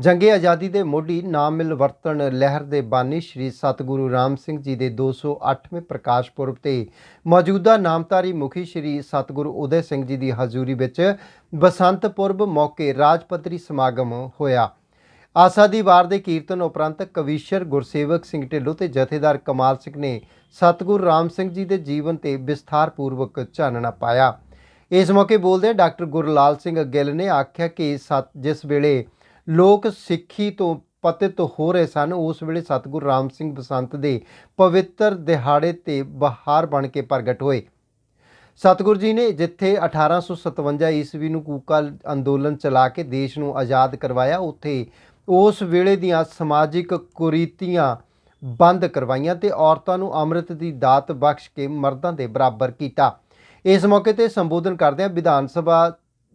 ਜੰਗੇ ਆਜ਼ਾਦੀ ਦੇ ਮੋਢੀ ਨਾਮ ਮਿਲ ਵਰਤਣ ਲਹਿਰ ਦੇ ਬਾਨੀ ਸ਼੍ਰੀ ਸਤਿਗੁਰੂ ਰਾਮ ਸਿੰਘ ਜੀ ਦੇ 208ਵੇਂ ਪ੍ਰਕਾਸ਼ ਪੁਰਬ ਤੇ ਮੌਜੂਦਾ ਨਾਮਧਾਰੀ ਮੁਖੀ ਸ਼੍ਰੀ ਸਤਿਗੁਰੂ ਉਦੈ ਸਿੰਘ ਜੀ ਦੀ ਹਜ਼ੂਰੀ ਵਿੱਚ ਬਸੰਤ ਪੁਰਬ ਮੌਕੇ ਰਾਜ ਪੱਧਰੀ ਸਮਾਗਮ ਹੋਇਆ। ਆਸਾ ਦੀ ਵਾਰ ਦੇ ਕੀਰਤਨ ਉਪਰੰਤ ਕਵੀਸ਼ਰ ਗੁਰਸੇਵਕ ਸਿੰਘ ਢਿੱਲੋਂ ਤੇ ਜਥੇਦਾਰ ਕਮਾਲ ਸਿੰਘ ਨੇ ਸਤਿਗੁਰੂ ਰਾਮ ਸਿੰਘ ਜੀ ਦੇ ਜੀਵਨ ਤੇ ਵਿਸਥਾਰ ਪੂਰਵਕ ਚਾਨਣਾ ਪਾਇਆ। ਇਸ ਮੌਕੇ ਬੋਲਦੇ ਡਾਕਟਰ ਗੁਰਲਾਲ ਸਿੰਘ ਗਿੱਲ ਨੇ ਆਖਿਆ ਕਿ ਸਤ, ਜਿਸ ਵੇਲੇ ਲੋਕ ਸਿੱਖੀ ਤੋਂ ਪਤਿਤ ਹੋ ਰਹੇ ਸਨ। ਉਸ ਵੇਲੇ ਸਤਿਗੁਰੂ ਰਾਮ ਸਿੰਘ ਬਸੰਤ ਦੇ ਪਵਿੱਤਰ ਦਿਹਾੜੇ ਤੇ ਬਹਾਰ ਬਣ ਕੇ ਪ੍ਰਗਟ ਹੋਏ। ਸਤਿਗੁਰੂ ਜੀ ਨੇ ਜਿੱਥੇ 1857 ਈਸਵੀ ਨੂੰ ਕੂਕਾ ਅੰਦੋਲਨ ਚਲਾ ਕੇ ਦੇਸ਼ ਨੂੰ ਆਜ਼ਾਦ ਕਰਵਾਇਆ, ਉੱਥੇ ਉਸ ਵੇਲੇ ਦੀਆਂ ਸਮਾਜਿਕ ਕੁਰੀਤੀਆਂ ਬੰਦ ਕਰਵਾਈਆਂ ਤੇ ਔਰਤਾਂ ਨੂੰ ਅੰਮ੍ਰਿਤ ਦੀ ਦਾਤ ਬਖਸ਼ ਕੇ ਮਰਦਾਂ ਦੇ ਬਰਾਬਰ ਕੀਤਾ। ਇਸ ਮੌਕੇ ਤੇ ਸੰਬੋਧਨ ਕਰਦਿਆਂ ਵਿਧਾਨ ਸਭਾ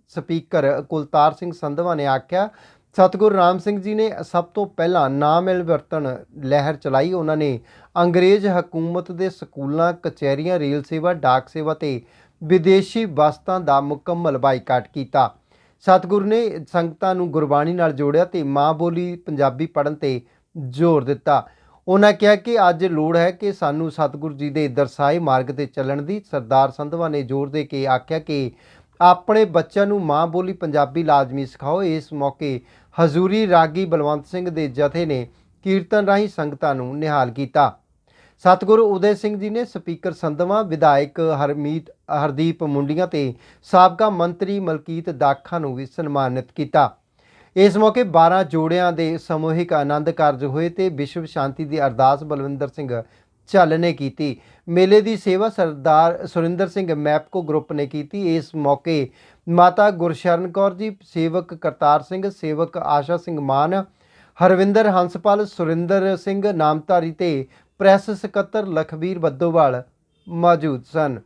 ਸਪੀਕਰ ਕੁਲਤਾਰ ਸਿੰਘ ਸੰਧਵਾ ਨੇ ਆਖਿਆ ਸਤਿਗੁਰੂ ਰਾਮ ਸਿੰਘ ਜੀ ਨੇ ਸਭ ਤੋਂ ਪਹਿਲਾਂ ਨਾ ਮਿਲ ਲਹਿਰ ਚਲਾਈ। ਉਹਨਾਂ ਨੇ ਅੰਗਰੇਜ਼ ਹਕੂਮਤ ਦੇ ਸਕੂਲਾਂ, ਕਚਹਿਰੀਆਂ, ਰੇਲ ਸੇਵਾ, ਡਾਕ ਸੇਵਾ ਤੇ ਵਿਦੇਸ਼ੀ ਵਸਤਾਂ ਦਾ ਮੁਕੰਮਲ ਬਾਈਕਾਟ ਕੀਤਾ। ਸਤਿਗੁਰੂ ਨੇ ਸੰਗਤਾਂ ਨੂੰ ਗੁਰਬਾਣੀ ਨਾਲ ਜੋੜਿਆ ਤੇ ਮਾਂ ਬੋਲੀ ਪੰਜਾਬੀ ਪੜ੍ਹਨ ਤੇ ਜ਼ੋਰ ਦਿੱਤਾ। ਉਹਨਾਂ ਕਿਹਾ ਕਿ ਅੱਜ ਲੋੜ ਹੈ ਕਿ ਸਾਨੂੰ ਸਤਿਗੁਰੂ ਜੀ ਦੇ ਦਰਸਾਏ ਮਾਰਗ ਤੇ ਚੱਲਣ ਦੀ। ਸਰਦਾਰ ਸੰਧਵਾ ਨੇ ਜ਼ੋਰ ਦੇ ਕੇ ਆਖਿਆ ਕਿ ਆਪਣੇ ਬੱਚਿਆਂ ਨੂੰ ਮਾਂ ਬੋਲੀ ਪੰਜਾਬੀ ਲਾਜ਼ਮੀ ਸਿਖਾਓ। ਇਸ ਮੌਕੇ ਹਜ਼ੂਰੀ ਰਾਗੀ ਬਲਵੰਤ ਸਿੰਘ ਦੇ ਜਥੇ ਨੇ ਕੀਰਤਨ ਰਾਹੀਂ ਸੰਗਤਾਂ ਨੂੰ ਨਿਹਾਲ ਕੀਤਾ। ਸਤਿਗੁਰੂ ਉਦੈ ਸਿੰਘ ਜੀ ਨੇ ਸਪੀਕਰ ਸੰਧਵਾ, ਵਿਧਾਇਕ ਹਰਮੀਤ, ਹਰਦੀਪ ਮੁੰਡੀਆਂ ਤੇ ਸਾਬਕਾ ਮੰਤਰੀ ਮਲਕੀਤ ਦਾਖਾ ਨੂੰ ਵੀ ਸਨਮਾਨਿਤ ਕੀਤਾ। ਇਸ ਮੌਕੇ 12 ਜੋੜਿਆਂ ਦੇ ਸਮੂਹਿਕ ਆਨੰਦ ਕਾਰਜ ਹੋਏ ਤੇ ਵਿਸ਼ਵ ਸ਼ਾਂਤੀ ਦੀ ਅਰਦਾਸ ਬਲਵਿੰਦਰ ਸਿੰਘ ਝੱਲ ਨੇ ਕੀਤੀ। ਮੇਲੇ ਦੀ ਸੇਵਾ ਸਰਦਾਰ ਸੁਰਿੰਦਰ ਸਿੰਘ ਮੈਪਕੋ ਗਰੁੱਪ ਨੇ ਕੀਤੀ। ਇਸ ਮੌਕੇ ਮਾਤਾ ਗੁਰਸ਼ਰਨ ਕੌਰ ਜੀ, ਸੇਵਕ ਕਰਤਾਰ ਸਿੰਘ, ਸੇਵਕ ਆਸ਼ਾ ਸਿੰਘ ਮਾਨ, ਹਰਵਿੰਦਰ ਹੰਸਪਾਲ, ਸੁਰਿੰਦਰ ਸਿੰਘ ਨਾਮਧਾਰੀ ਤੇ ਪ੍ਰੈਸ ਸਕੱਤਰ ਲਖਵੀਰ ਬੱਦੋਵਾਲ ਮੌਜੂਦ ਸਨ।